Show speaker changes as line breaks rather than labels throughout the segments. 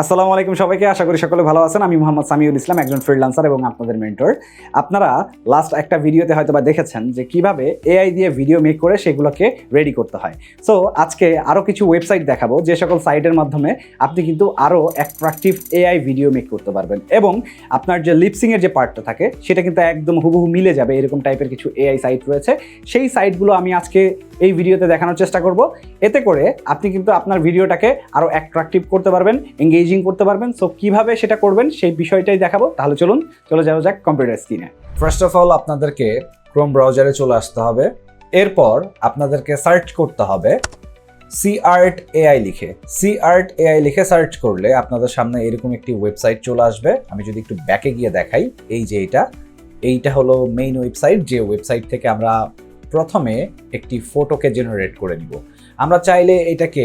আসসালামু আলাইকুম সবাইকে, আশা করি সকলে ভালো আছেন। আমি মোহাম্মদ সামিউল ইসলাম, একজন ফ্রিল্যান্সার এবং আপনাদের মেন্টর আপনারা লাস্ট একটা ভিডিওতে হয়তো বা দেখেছেন যে কীভাবে এআই দিয়ে ভিডিও মেক করে সেগুলোকে রেডি করতে হয়। সো আজকে আরও কিছু ওয়েবসাইট দেখাবো, যে সকল সাইটের মাধ্যমে আপনি কিন্তু আরও অ্যাট্রাকটিভ এআই ভিডিও মেক করতে পারবেন। এবং আপনার যে লিপসিংয়ের যে পার্টটা থাকে, সেটা কিন্তু একদম হুবহু মিলে যাবে, এরকম টাইপের কিছু এআই সাইট রয়েছে। সেই সাইটগুলো আমি আজকে এই ভিডিওতে দেখানোর চেষ্টা করব। এতে করে আপনি কিন্তু আপনার ভিডিওটাকে আরও অ্যাট্রাকটিভ করতে পারবেন এঙ্গেজিং করতে পারবেন। সো কীভাবে সেটা করবেন সেই বিষয়টাই দেখাবো। তাহলে চলুন, চলে যাওয়া যাক কম্পিউটার স্ক্রিনে
ফার্স্ট অফ অল আপনাদেরকে ক্রোম ব্রাউজারে চলে আসতে হবে। এরপর আপনাদেরকে সার্চ করতে হবে। সি আর্ট এআই লিখে। সি আর্ট এআই লিখে সার্চ করলে আপনাদের সামনে এরকম একটি ওয়েবসাইট চলে আসবে। আমি যদি একটু ব্যাকে গিয়ে দেখাই, এই যে এইটা এইটা হলো মেইন ওয়েবসাইট যে ওয়েবসাইট থেকে আমরা প্রথমে একটি ফটোকে জেনারেট করে নিব। আমরা চাইলে এটাকে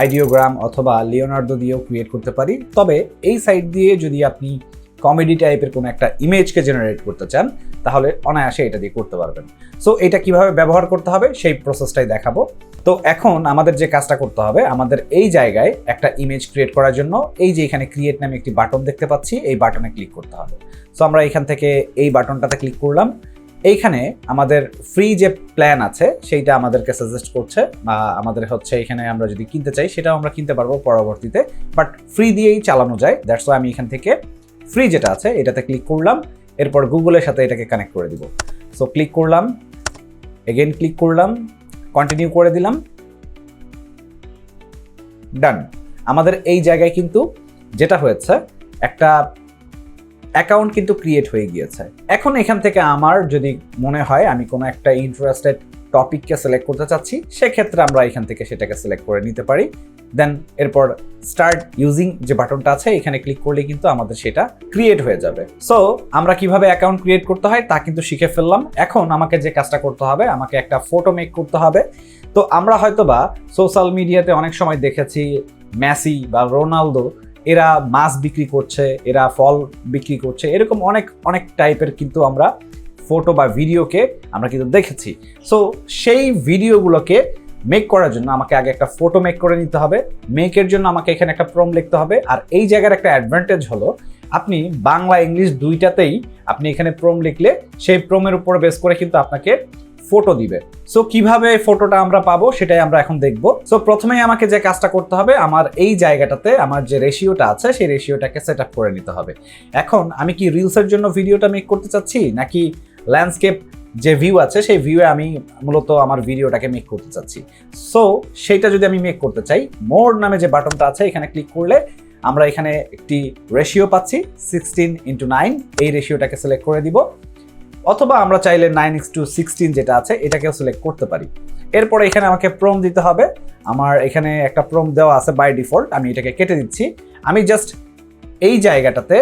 আইডিওগ্রাম অথবা লিওনার্দো দিয়েও ক্রিয়েট করতে পারি। তবে এই সাইট দিয়ে যদি আপনি কমেডি টাইপের কোনো একটা ইমেজকে জেনারেট করতে চান, তাহলে অনায়াসে এটা দিয়ে করতে পারবেন। সো এটা কীভাবে ব্যবহার করতে হবে সেই প্রসেসটাই দেখাবো। তো এখন আমাদের যে কাজটা করতে হবে, আমাদের এই জায়গায় একটা ইমেজ ক্রিয়েট করার জন্য এই যে এখানে ক্রিয়েট নামে একটি বাটন দেখতে পাচ্ছি, এই বাটনে ক্লিক করতে হবে। সো আমরা এখান থেকে এই বাটনটাতে ক্লিক করলাম। এইখানে আমাদের ফ্রি যে প্ল্যান আছে, সেইটা আমাদেরকে সাজেস্ট করছে, বা আমাদের হচ্ছে এখানে আমরা যদি কিনতে চাই, সেটাও আমরা কিনতে পারব পরবর্তীতে বাট ফ্রি দিয়েই চালানো যায় দ্যাটস আমি এখান থেকে ফ্রি যেটা আছে, এটাতে ক্লিক করলাম, এরপর গুগলের সাথে এটাকে কানেক্ট করে দিব। সো ক্লিক করলাম এগেন ক্লিক করলাম কন্টিনিউ করে দিলাম ডান আমাদের এই জায়গায় কিন্তু যেটা হয়েছে, একটা অ্যাকাউন্ট কিন্তু ক্রিয়েট হয়ে গিয়েছে। এখন এখান থেকে আমার যদি মনে হয় আমি কোনো একটা ইন্টারেস্টেড টপিককে সিলেক্ট করতে চাচ্ছি, সেক্ষেত্রে আমরা এখান থেকে সেটাকে সিলেক্ট করে নিতে পারি। দেন এরপর স্টার্ট ইউজিং যে বাটনটা আছে, এখানে ক্লিক করলে কিন্তু আমাদের সেটা ক্রিয়েট হয়ে যাবে। সো আমরা কীভাবে অ্যাকাউন্ট ক্রিয়েট করতে হয় তা কিন্তু শিখে ফেললাম। এখন আমাকে যে কাজটা করতে হবে, আমাকে একটা ফটো মেক করতে হবে। তো আমরা হয়তোবা সোশ্যাল মিডিয়াতে অনেক সময় দেখেছি মেসি বা রোনালদো এরা মাছ বিক্রি করছে, এরা ফল বিক্রি করছে, এরকম অনেক অনেক টাইপের কিন্তু আমরা ফটো বা ভিডিওকে আমরা কিন্তু দেখেছি। সো সেই ভিডিওগুলোকে মেক করার জন্য আমাকে আগে একটা ফটো মেক করে নিতে হবে। মেকের জন্য আমাকে এখানে একটা প্রম লিখতে হবে। আর এই জায়গার একটা অ্যাডভান্টেজ হলো, আপনি বাংলা, ইংলিশ দুইটাতেই আপনি এখানে প্রম লিখলে সেই প্রমের উপর বেস করে কিন্তু আপনাকে ফটো দিবে। সো কীভাবে ফটোটা আমরা পাবো সেটাই আমরা এখন দেখব। সো প্রথমেই আমাকে যে কাজটা করতে হবে, আমার এই জায়গাটাতে আমার যে রেশিওটা আছে, সেই রেশিওটাকে সেট আপ করে নিতে হবে। এখন আমি কি রিলসের জন্য ভিডিওটা মেক করতে চাচ্ছি, নাকি ল্যান্ডস্কেপ যে ভিউ আছে, সেই ভিউয়ে আমি মূলত আমার ভিডিওটাকে মেক করতে চাচ্ছি? সো সেইটা যদি আমি মেক করতে চাই মোর নামে যে বাটনটা আছে, এখানে ক্লিক করলে আমরা এখানে একটি রেশিও পাচ্ছি সিক্সটিন ইন্টু নাইন এই রেশিওটাকে সিলেক্ট করে দিব। অথবা আমরা চাইলে নাইন এক্স টু সিক্সটিন যেটা আছে, এটাকেও সিলেক্ট করতে পারি। এরপরে এখানে আমাকে প্রম দিতে হবে। আমার এখানে একটা প্রম দেওয়া আছে বাই ডিফল্ট আমি এটাকে কেটে দিচ্ছি। আমি জাস্ট এই জায়গাটাতে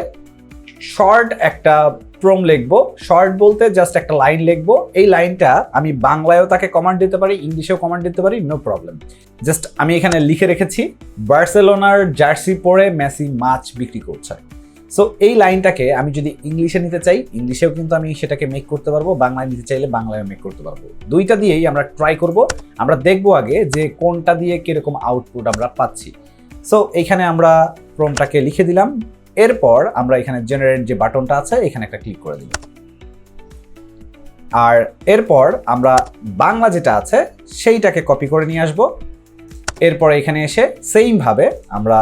শর্ট একটা প্রম লিখব। শর্ট বলতে জাস্ট একটা লাইন লিখব। এই লাইনটা আমি বাংলায়ও তাকে কমান্ড দিতে পারি, ইংলিশেও কমান্ড দিতে পারি নো প্রবলেম জাস্ট আমি এখানে লিখে রেখেছি বার্সেলোনার জার্সি পরে মেসি মাছ বিক্রি করছে। সো এই লাইনটাকে আমি যদি ইংলিশে নিতে চাই ইংলিশেও কিন্তু আমি সেটাকে মেক করতে পারব, বাংলায় নিতে চাইলে বাংলায় মেক করতে পারব। দুইটা দিয়েই আমরা ট্রাই করব, আমরা দেখব আগে যে কোনটা দিয়ে কীরকম আউটপুট আমরা পাচ্ছি। সো এইখানে আমরা প্রমটাকে লিখে দিলাম, এরপর আমরা এখানে জেনারেট যে বাটনটা আছে, এখানে একটা ক্লিক করে দিলাম। আর এরপর আমরা বাংলা যেটা আছে, সেইটাকে কপি করে নিয়ে আসব। এরপর এখানে এসে সেইমভাবে আমরা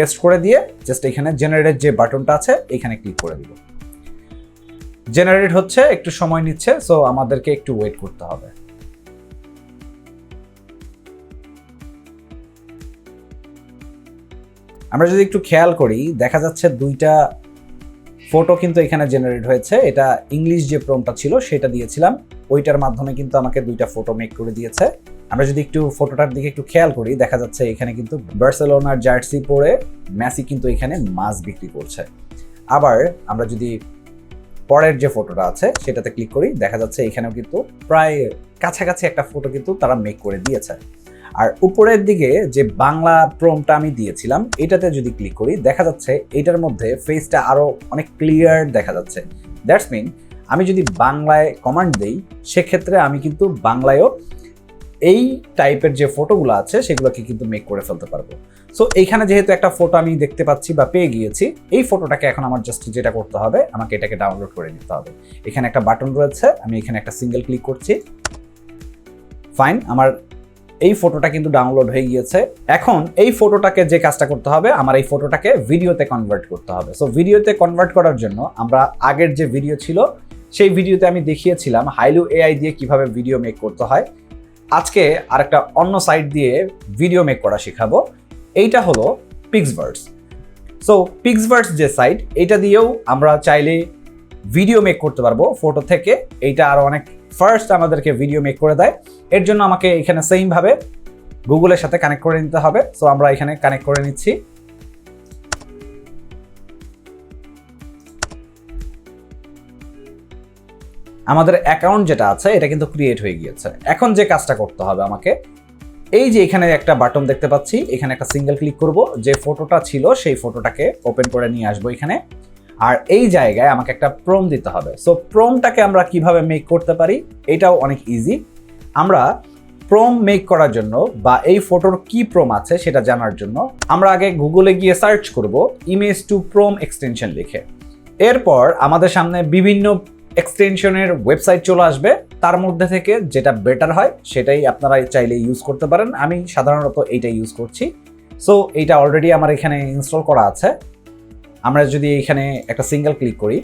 পেস্ট করে দিয়ে জাস্ট এখানে জেনারেট যে বাটনটা আছে, এখানে ক্লিক করে দিব। জেনারেট হচ্ছে, একটু সময় নিচ্ছে সো আমাদেরকে একটু ওয়েট করতে হবে। আমরা যদি একটু খেয়াল করি, দেখা যাচ্ছে দুইটা ফটো কিন্তু এখানে জেনারেট হয়েছে। এটা ইংলিশ যে প্রমটা ছিল, সেটা দিয়েছিলাম। ওইটার মাধ্যমে কিন্তু আমাকে দুইটা ফটো মেক করে দিয়েছে। আমরা যদি একটু ফটোটার দিকে একটু খেয়াল করি, দেখা যাচ্ছে এখানে কিন্তু বার্সেলোনার জার্সি পরে মেসি কিন্তু এখানে মাছ বিক্রি করছে। আবার আমরা যদি পরের যে ফটোটা আছে, সেটাতে ক্লিক করি, দেখা যাচ্ছে এখানেও কিন্তু প্রায় কাছাকাছি একটা ফটো কিন্তু তারা মেক করে দিয়েছে। আর উপরের দিকে যে বাংলা প্রমটা আমি দিয়েছিলাম, এটাতে যদি ক্লিক করি, দেখা যাচ্ছে এটার মধ্যে ফেসটা আরও অনেক ক্লিয়ার দেখা যাচ্ছে। দ্যাটস মিন আমি যদি বাংলায় কমান্ড দিই, সেক্ষেত্রে আমি কিন্তু বাংলায়ও এই টাইপের যে ফটোগুলো আছে, সেগুলোকে কিন্তু মেক করে ফেলতে পারব। সো এইখানে যেহেতু একটা ফটো আমি দেখতে পাচ্ছি বা পেয়ে গিয়েছি, এই ফটোটাকে এখন আমার জাস্ট যেটা করতে হবে, আমাকে এটাকে ডাউনলোড করে নিতে হবে। এখানে একটা বাটন রয়েছে, আমি এখানে একটা সিঙ্গেল ক্লিক করছি। ফাইন আমার এই ফটোটা কিন্তু ডাউনলোড হয়ে গিয়েছে। এখন এই ফটোটাকে যে কাজটা করতে হবে, আমার এই ফটোটাকে ভিডিওতে কনভার্ট করতে হবে। সো ভিডিওতে কনভার্ট করার জন্য আমরা আগের যে ভিডিও ছিল, সেই ভিডিওতে আমি দেখিয়েছিলাম হাইলু এআই দিয়ে কীভাবে ভিডিও মেক করতে হয়। আজকে আরেকটা অন্য সাইট দিয়ে ভিডিও মেক করা শেখাবো। এইটা হলো পিক্সভার্স সো পিক্সভার্স যে সাইট এটা দিয়েও আমরা চাইলে ভিডিও মেক করতে পারব ফটো থেকে। এইটা আরও অনেক ফার্স্ট আমাদেরকে ভিডিও মেক করে দেয়। এর জন্য আমাকে এখানে সেমভাবে গুগলের সাথে কানেক্ট করে নিতে হবে। সো আমরা এখানে কানেক্ট করে নিচ্ছি। আমাদের অ্যাকাউন্ট যেটা আছে, এটা কিন্তু ক্রিয়েট হয়ে গিয়েছে। এখন যে কাজটা করতে হবে আমাকে, এই যে এখানে একটা বাটন দেখতে পাচ্ছি, এখানে একটা সিঙ্গেল ক্লিক করব। যে ফটোটা ছিল, সেই ফটোটাকে ওপেন করে নিয়ে আসব এখানে। আর এই জায়গায় আমাকে একটা প্রোম দিতে হবে। সো প্রোমটাকে আমরা কীভাবে মেক করতে পারি, এটাও অনেক ইজি আমরা প্রোম মেক করার জন্য বা এই ফটোর কি প্রোম আছে সেটা জানার জন্য আমরা আগে গুগলে গিয়ে সার্চ করব ইমেজ টু প্রোম এক্সটেনশন লিখে। এরপর আমাদের সামনে বিভিন্ন এক্সটেনশনের ওয়েবসাইট চলে আসবে। তার মধ্যে থেকে যেটা বেটার হয়, সেটাই আপনারা চাইলে ইউজ করতে পারেন। আমি সাধারণত এইটা ইউজ করছি। সো এইটা অলরেডি আমার এখানে ইনস্টল করা আছে। আমরা যদি এখানে একটা সিঙ্গেল ক্লিক করি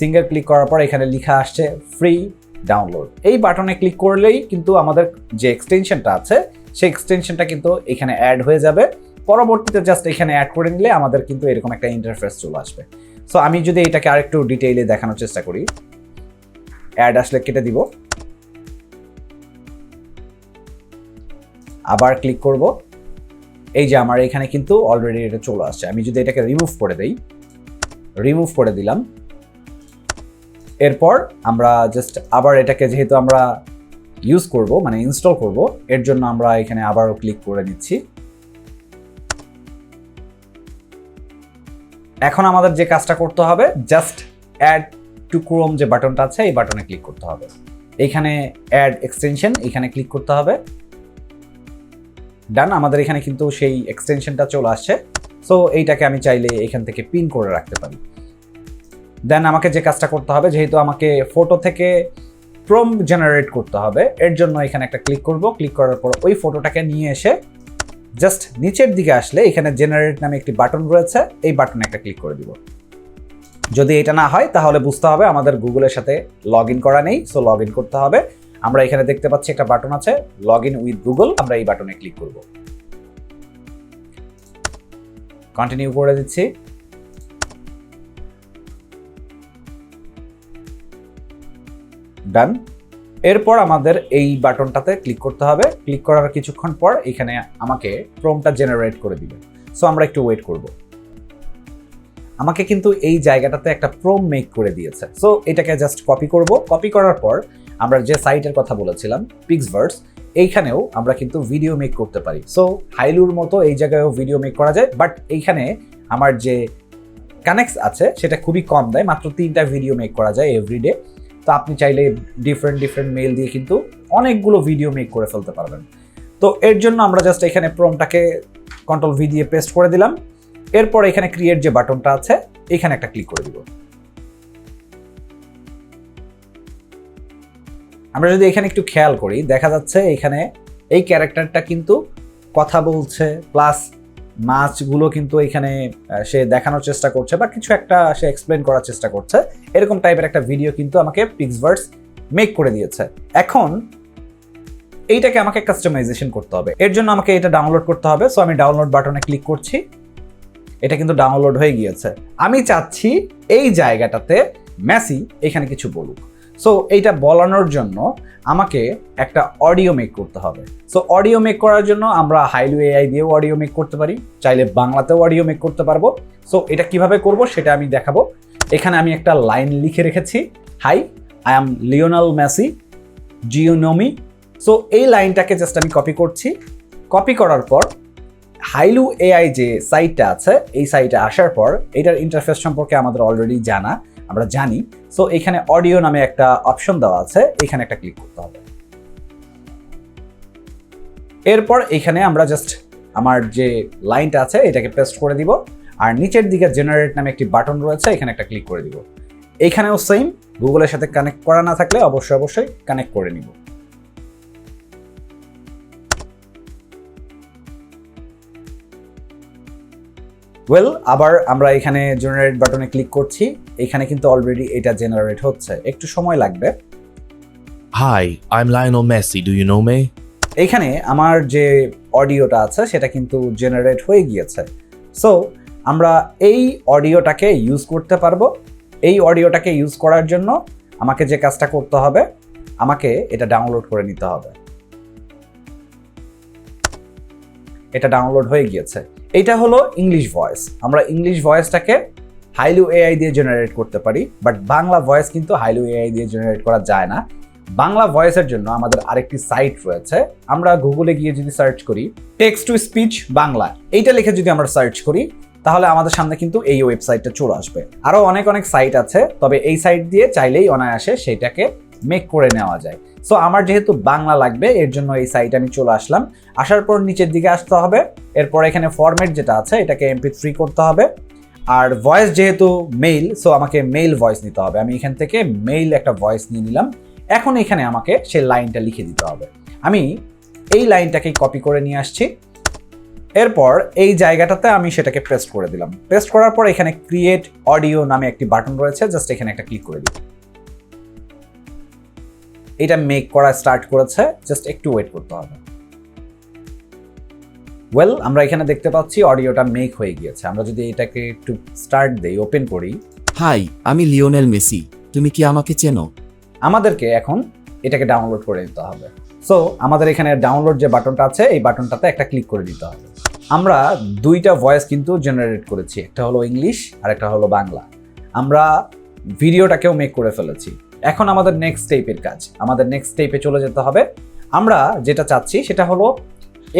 সিঙ্গেল ক্লিক করার পর এখানে লেখা আসছে ফ্রি ডাউনলোড এই বাটনে ক্লিক করলেই কিন্তু আমাদের যে এক্সটেনশনটা আছে, সেই এক্সটেনশনটা কিন্তু এখানে অ্যাড হয়ে যাবে। পরবর্তীতে জাস্ট এখানে অ্যাড করে নিলে আমাদের কিন্তু এরকম একটা ইন্টারফেস চলে আসবে। সো আমি যদি এটাকে আরেকটু ডিটেইলে দেখানোর চেষ্টা করি। অ্যাড আসলে কেটে দিব। আবার ক্লিক করব। এই যে আমার এখানে কিন্তু অলরেডি এটা চলে আসছে। আমি যদি এটাকে রিমুভ করে দেই রিমুভ করে দিলাম। এরপর আমরা জাস্ট আবার এটাকে যেহেতু আমরা ইউজ করব মানে ইনস্টল করব, এর জন্য আমরা এখানে আবারও ক্লিক করে নিচ্ছি। এখন আমাদের যে কাজটা করতে হবে জাস্ট অ্যাড টু ক্রোম যে বাটনটা আছে, এই বাটনে ক্লিক করতে হবে। এইখানে অ্যাড এক্সটেনশন এখানে ক্লিক করতে হবে। ডান আমাদের এখানে কিন্তু সেই এক্সটেনশনটা চলে আসছে। সো এইটাকে আমি চাইলে এখান থেকে পিন করে রাখতে পারি। দেন আমাকে যে কাজটা করতে হবে, যেহেতু আমাকে ফটো থেকে প্রম জেনারেট করতে হবে, এর জন্য এখানে একটা ক্লিক করব। ক্লিক করার পর ওই ফটোটাকে নিয়ে এসে জাস্ট নিচের দিকে আসলে এখানে জেনারেট নামে একটি বাটন রয়েছে, এই বাটনে একটা ক্লিক করে দিব। যদি এটা না হয়, তাহলে বুঝতে হবে আমাদের গুগলের সাথে লগ করা নেই সো লগ করতে হবে। আমরা এখানে দেখতে পাচ্ছি একটা বাটন আছে লগ ইন উইথ গুগল আমরা এই বাটনে ক্লিক করব। কন্টিনিউ করে দিচ্ছি। ডান এরপর আমাদের এই বাটনটাতে ক্লিক করতে হবে। ক্লিক করার কিছুক্ষণ পর এখানে আমাকে প্রোমটা জেনারেট করে দিবে। সো আমরা একটু ওয়েট করব। আমাকে কিন্তু এই জায়গাটাতে একটা প্রোম মেক করে দিয়েছে। সো এটাকে জাস্ট কপি করব। কপি করার পর আমরা যে সাইটের কথা বলেছিলাম পিক্সভার্স এইখানেও আমরা কিন্তু ভিডিও মেক করতে পারি। সো হাইলুর মতো এই জায়গায়ও ভিডিও মেক করা যায় বাট এইখানে আমার যে কানেক্টস আছে, সেটা খুবই কম দেয়, মাত্র তিনটা ভিডিও মেক করা যায় এভরিডে তো আপনি চাইলে ডিফারেন্ট ডিফারেন্ট মেল দিয়ে কিন্তু অনেকগুলো ভিডিও মেক করে ফেলতে পারবেন। তো এর জন্য আমরা জাস্ট এখানে প্রমটাকে কন্ট্রোল ভি দিয়ে পেস্ট করে দিলাম। এরপর এখানে ক্রিয়েট যে বাটনটা আছে, এখানে একটা ক্লিক করে দিব। আমরা যদি এখানে একটু খেয়াল করি, দেখা যাচ্ছে এখানে এই ক্যারেক্টারটা কিন্তু কথা বলছে প্লাস মাছগুলো কিন্তু এখানে সে দেখানোর চেষ্টা করছে বা কিছু একটা সে এক্সপ্লেন করার চেষ্টা করছে। এরকম টাইপের একটা ভিডিও কিন্তু আমাকে পিক্সভার্স মেক করে দিয়েছে। এখন এইটাকে আমাকে কাস্টমাইজেশন করতে হবে। এর জন্য আমাকে এটা ডাউনলোড করতে হবে। সো আমি ডাউনলোড বাটনে ক্লিক করছি। এটা কিন্তু ডাউনলোড হয়ে গিয়েছে। আমি চাচ্ছি এই জায়গাটাতে মেসি এখানে কিছু বলুক। সো এইটা বলানোর জন্য আমাকে একটা অডিও মেক করতে হবে। সো অডিও মেক করার জন্য আমরা হাইলু এআই দিয়েও অডিও মেক করতে পারি। চাইলে বাংলাতেও অডিও মেক করতে পারব। সো এটা কীভাবে করব সেটা আমি দেখাবো। এখানে আমি একটা লাইন লিখে রেখেছি। Hi I am Lionel Messi জিওনমি so এই লাইনটাকে জাস্ট আমি কপি করছি। কপি করার পর হাইলু এআই যে সাইটটা আছে, এই সাইটে আসার পর এটার ইন্টারফেস সম্পর্কে আমাদের অলরেডি জানা, আমরা জানি। সো এখানে অডিও নামে একটা অপশন দেওয়া আছে, এখানে একটা ক্লিক করতে হবে। এরপর এখানে আমরা জাস্ট আমার যে লাইনটা আছে, এটাকে পেস্ট করে দিব। আর নিচের দিকে জেনারেট নামে একটি বাটন রয়েছে, এখানে একটা ক্লিক করে দিব। এইখানেও সেম গুগলের সাথে কানেক্ট করা না থাকলে অবশ্যই অবশ্যই কানেক্ট করে নিব। ওয়েল আবার আমরা এখানে জেনারেট বাটনে ক্লিক করছি। এখানে কিন্তু অলরেডি এটা জেনারেট হচ্ছে। একটু সময় লাগবে।
Hi, I'm Lionel Messi. Do you know me?
এইখানে আমার যে অডিওটা আছে সেটা কিন্তু জেনারেট হয়ে গিয়েছে। সো আমরা এই অডিওটাকে ইউজ করতে পারব। এই অডিওটাকে ইউজ করার জন্য আমাকে যে কাজটা করতে হবে আমাকে এটা ডাউনলোড করে নিতে হবে। এটা ডাউনলোড হয়ে গিয়েছে। এটা হলো ইংলিশ ভয়েস আমরা ইংলিশ ভয়েসটাকে হাইলু এআই দিয়ে জেনারেট করতে পারি বাট বাংলা ভয়েস কিন্তু হাইলু এআই দিয়ে জেনারেট করা যায় না। বাংলা ভয়েসের জন্য আমাদের আরেকটি সাইট রয়েছে। আমরা গুগলে গিয়ে যদি সার্চ করি টেক্সট টু স্পিচ বাংলা, এইটা লিখে যদি আমরা সার্চ করি, তাহলে আমাদের সামনে কিন্তু এই ওয়েবসাইটটা চলে আসবে। আরও অনেক অনেক সাইট আছে, তবে এই সাইট দিয়ে চাইলেই অনায়াসে সেটাকে মেক করে নেওয়া যায়। সো আমার যেহেতু বাংলা লাগবে, এর জন্য এই সাইটে আমি চলে আসলাম। আসার পর নিচের দিকে আসতে হবে। এরপর এখানে ফরম্যাট যেটা আছে, এটাকে এমপি থ্রি করতে হবে। আর ভয়েস যেহেতু মেইল সো আমাকে মেইল ভয়েস নিতে হবে। আমি এখান থেকে মেইল একটা ভয়েস নিয়ে নিলাম। এখন এখানে আমাকে সে লাইনটা লিখে দিতে হবে। আমি এই লাইনটাকেই কপি করে নিয়ে আসছি। এরপর এই জায়গাটাতে আমি সেটাকে পেস্ট করে দিলাম। পেস্ট করার পর এখানে ক্রিয়েট অডিও নামে একটি বাটন রয়েছে। জাস্ট এখানে একটা ক্লিক করে দিই এটা মেক করা স্টার্ট করেছে জাস্ট একটু ওয়েট করতে হবে। ওয়েল আমরা এখানে দেখতে পাচ্ছি অডিওটা মেক হয়ে গিয়েছে। আমরা যদি এটাকে একটু স্টার্ট দেই ওপেন করি।
হাই আমি লিওনেল মেসি। তুমি কি আমাকে চেনো?
আমাদেরকে এখন এটাকে ডাউনলোড করে দিতে হবে। সো আমাদের এখানে ডাউনলোড যে বাটনটা আছে এই বাটনটাতে একটা ক্লিক করে দিতে হবে। আমরা দুইটা ভয়েস কিন্তু জেনারেট করেছি। একটা হলো ইংলিশ আর একটা হলো বাংলা। আমরা ভিডিওটাকেও মেক করে ফেলেছি। এখন আমাদের নেক্সট স্টেপের কাজ। আমাদের নেক্সট স্টেপে চলে যেতে হবে। আমরা যেটা চাচ্ছি সেটা হলো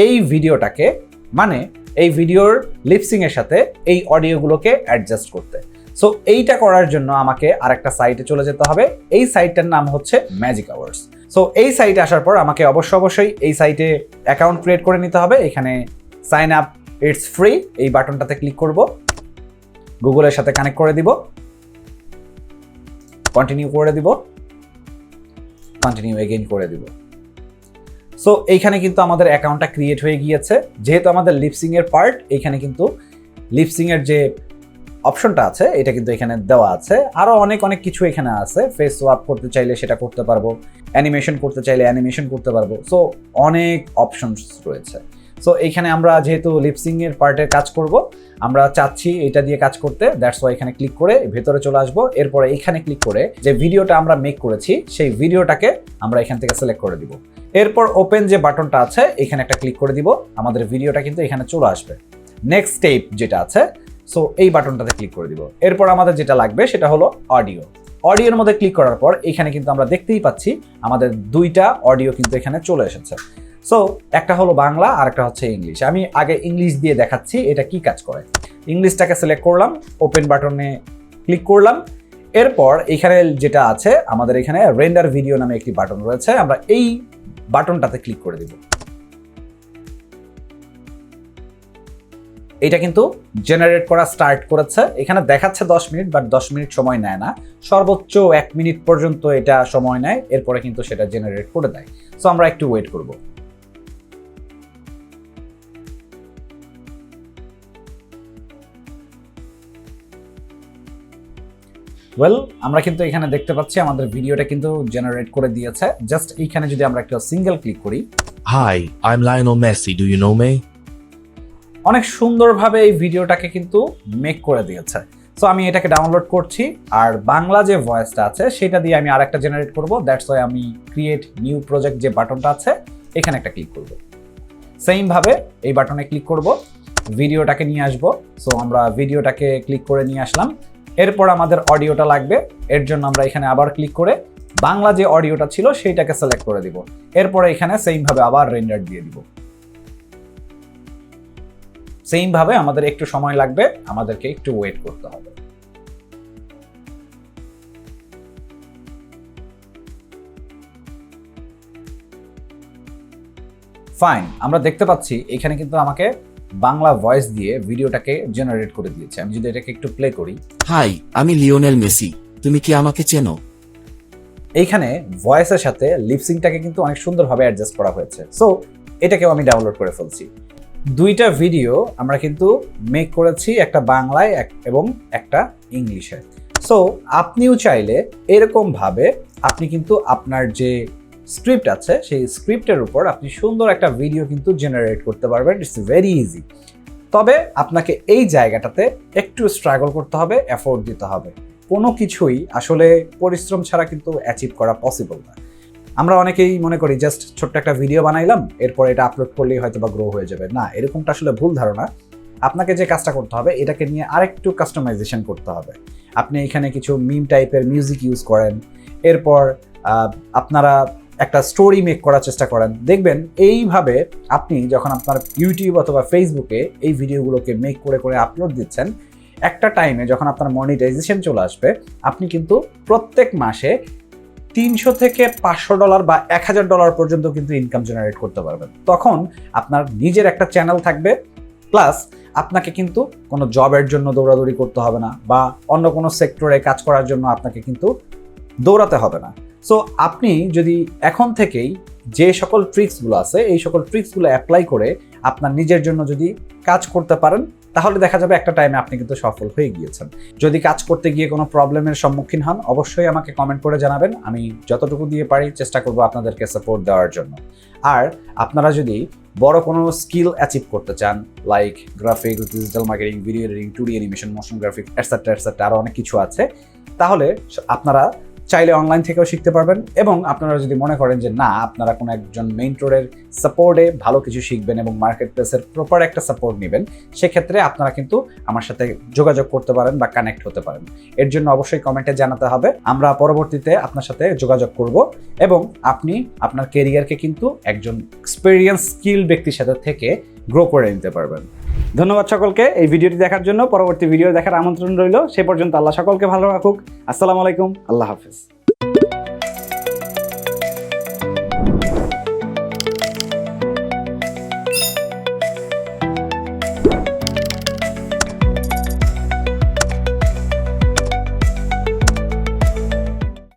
এই ভিডিওটাকে মানে এই ভিডিওর লিপসিং এর সাথে এই অডিওগুলোকে অ্যাডজাস্ট করতে। সো এইটা করার জন্য আমাকে আরেকটা সাইটে চলে যেতে হবে। এই সাইটটার নাম হচ্ছে ম্যাজিক আওয়ার্স সো এই সাইটে আসার পর আমাকে অবশ্য অবশ্যই এই সাইটে অ্যাকাউন্ট ক্রিয়েট করে নিতে হবে। এখানে সাইন আপ ইটস ফ্রি এই বাটনটাতে ক্লিক করব। গুগলের সাথে কানেক্ট করে দিব। কন্টিনিউ করে দিব কন্টিনিউ এগেইন করে দিব। সো এইখানে কিন্তু আমাদের অ্যাকাউন্টটা ক্রিয়েট হয়ে গিয়েছে। যেহেতু আমাদের লিপসিং এর পার্ট এইখানে কিন্তু লিপসিং এর যে অপশনটা আছে, এটা কিন্তু এখানে দেওয়া আছে। আরও অনেক অনেক কিছু এখানে আছে। ফেস সোয়াপ করতে চাইলে সেটা করতে পারব। অ্যানিমেশন করতে চাইলে অ্যানিমেশন করতে পারব। সো অনেক অপশনস রয়েছে। সো এইখানে আমরা যেহেতু লিপসিং এর পার্টের কাজ করব, আমরা চাচ্ছি এটা দিয়ে কাজ করতে দ্যাটস ওয়াই এখানে ক্লিক করে ভেতরে চলে আসব। এরপরে এইখানে ক্লিক করে যে ভিডিওটা আমরা মেক করেছি, সেই ভিডিওটাকে আমরা এখান থেকে সিলেক্ট করে দিব। এরপর ওপেন যে বাটনটা আছে, এখানে একটা ক্লিক করে দিব, আমাদের ভিডিওটা কিন্তু এখানে চলে আসবে। নেক্সট স্টেপ যেটা আছে সো এই বাটনটাতে ক্লিক করে দিব। এরপর আমাদের যেটা লাগবে, সেটা হলো অডিও অডিওর মধ্যে ক্লিক করার পর, এখানে কিন্তু আমরা দেখতেই পাচ্ছি, আমাদের দুইটা অডিও কিন্তু এখানে চলে এসেছে। সো একটা হলো বাংলা আর একটা হচ্ছে ইংলিশ আমি আগে ইংলিশ দিয়ে দেখাচ্ছি এটা কি কাজ করে। ইংলিশটাকে সিলেক্ট করলাম ওপেন বাটনে ক্লিক করলাম। এরপর এখানে যেটা আছে, আমাদের এখানে রেন্ডার ভিডিও নামে একটি বাটন রয়েছে, আমরা এই বাটনটাতে ক্লিক করে দিব। এটা কিন্তু জেনারেট করা স্টার্ট করেছে। এখানে দেখাচ্ছে দশ মিনিট বাট দশ মিনিট সময় নেয় না। সর্বোচ্চ এক মিনিট পর্যন্ত এটা সময় নেয়, এরপরে কিন্তু সেটা জেনারেট করে দেয়। সো আমরা একটু ওয়েট করব। ওয়েল আমরা কিন্তু এখানে দেখতে পাচ্ছি আমাদের ভিডিওটা কিন্তু জেনারেট করে দিয়েছে। জাস্ট এইখানে যদি আমরা একটা সিঙ্গেল ক্লিক করি।
Hi, I'm Lionel Messi. Do you know me?
অনেক সুন্দরভাবে এই ভিডিওটাকে কিন্তু মেক করে দিয়েছে। সো আমি এটাকে ডাউনলোড করছি আর বাংলা যে ভয়েসটা আছে সেটা দিয়ে আমি আরেকটা জেনারেট করব। দ্যাটস ওয়াই আমি ক্রিয়েট নিউ প্রজেক্ট যে বাটনটা আছে এখানে একটা ক্লিক করব। সেমভাবে এই বাটনে ক্লিক করব। ভিডিওটাকে নিয়ে আসব। সো আমরা ভিডিওটাকে ক্লিক করে নিয়ে আসলাম। এরপর আমাদের অডিওটা লাগবে। এর জন্য আমরা এখানে আবার ক্লিক করে বাংলা যে অডিওটা ছিল সেইটাকে সিলেক্ট করে দিব। এরপরে এখানে সেমভাবে আবার রেন্ডার দিয়ে দিব। সেম ভাবে আমাদের একটু সময় লাগবে, আমাদেরকে একটু ওয়েট করতে হবে। ফাইন আমরা দেখতে পাচ্ছি এখানে কিন্তু আমাকে বাংলা ভয়েস দিয়ে ভিডিওটাকে জেনারেট করে দিয়েছে। আমি যদি এটাকে একটু প্লে করি।
হাই আমি লিওনেল মেসি তুমি কি আমাকে চেনো?
এইখানে ভয়েসের সাথে লিপসিংটাকে কিন্তু অনেক সুন্দরভাবে অ্যাডজাস্ট করা হয়েছে। সো এটাকেও আমি ডাউনলোড করে ফেলছি। দুইটা ভিডিও আমরা কিন্তু মেক করেছি একটা বাংলায় এবং একটা ইংলিশে। সো আপনিও চাইলে এরকমভাবে আপনি কিন্তু আপনার যে স্ক্রিপ্ট আছে, সেই স্ক্রিপ্টের উপর আপনি সুন্দর একটা ভিডিও কিন্তু জেনারেট করতে পারবেন ইটস ভেরি ইজি তবে আপনাকে এই জায়গাটাতে একটু স্ট্রাগল করতে হবে এফোর্ট দিতে হবে। কোনো কিছুই আসলে পরিশ্রম ছাড়া কিন্তু অ্যাচিভ করা পসিবল না। আমরা অনেকেই মনে করি জাস্ট ছোট্ট একটা ভিডিও বানাইলাম, এরপর এটা আপলোড করলেই হয়তো বা গ্রো হয়ে যাবে। না, এরকমটা আসলে ভুল ধারণা। আপনাকে যে কাজটা করতে হবে, এটাকে নিয়ে আরেকটু কাস্টমাইজেশন করতে হবে। আপনি এখানে কিছু মিম টাইপের মিউজিক ইউজ করেন। এরপর আপনারা একটা স্টোরি মেক করার চেষ্টা করেন। দেখবেন এইভাবে আপনি যখন আপনার ইউটিউব অথবা ফেসবুকে এই ভিডিওগুলোকে মেক করে করে আপলোড দিচ্ছেন, একটা টাইমে যখন আপনার মনিটাইজেশন চলে আসবে, আপনি কিন্তু প্রত্যেক মাসে তিনশো থেকে পাঁচশো ডলার বা এক হাজার ডলার পর্যন্ত কিন্তু ইনকাম জেনারেট করতে পারবেন। তখন আপনার নিজের একটা চ্যানেল থাকবে প্লাস আপনাকে কিন্তু কোনো জবের জন্য দৌড়াদৌড়ি করতে হবে না বা অন্য কোনো সেক্টরে কাজ করার জন্য আপনাকে কিন্তু দৌড়াতে হবে না। সো আপনি যদি এখন থেকেই যে সকল ট্রিক্সগুলো আছে, এই সকল ট্রিক্সগুলো অ্যাপ্লাই করে আপনার নিজের জন্য যদি কাজ করতে পারেন, তাহলে দেখা যাবে একটা টাইমে আপনি কিন্তু সফল হয়ে গিয়েছেন। যদি কাজ করতে গিয়ে কোনো প্রবলেমের সম্মুখীন হন, অবশ্যই আমাকে কমেন্ট করে জানাবেন। আমি যতটুকু দিয়ে পারি চেষ্টা করব আপনাদেরকে সাপোর্ট দেওয়ার জন্য। আর আপনারা যদি বড় কোনো স্কিল অ্যাচিভ করতে চান like graphics digital marketing video editing two D animation motion graphic etcetera etcetera আরও অনেক কিছু আছে, তাহলে আপনারা চাইলে অনলাইন থেকেও শিখতে পারবেন এবং আপনারা যদি মনে করেন যে না, আপনারা কোনো একজন মেন্টরের সাপোর্টে ভালো কিছু শিখবেন এবং মার্কেট প্লেসের প্রপার একটা সাপোর্ট নেবেন, সেক্ষেত্রে আপনারা কিন্তু আমার সাথে যোগাযোগ করতে পারেন বা কানেক্ট হতে পারেন। এর জন্য অবশ্যই কমেন্টে জানাতে হবে। আমরা পরবর্তীতে আপনার সাথে যোগাযোগ করব এবং আপনি আপনার কেরিয়ারকে কিন্তু একজন এক্সপিরিয়েন্স স্কিল ব্যক্তির সাথে থেকে গ্রো করে নিতে পারবেন।
ধন্যবাদ সকলকে এই ভিডিওটি দেখার জন্য। পরবর্তী ভিডিও দেখার আমন্ত্রণ রইল। সে পর্যন্ত আল্লাহ সকলকে ভালো রাখুক। আসসালামু আলাইকুম। আল্লাহ হাফিজ।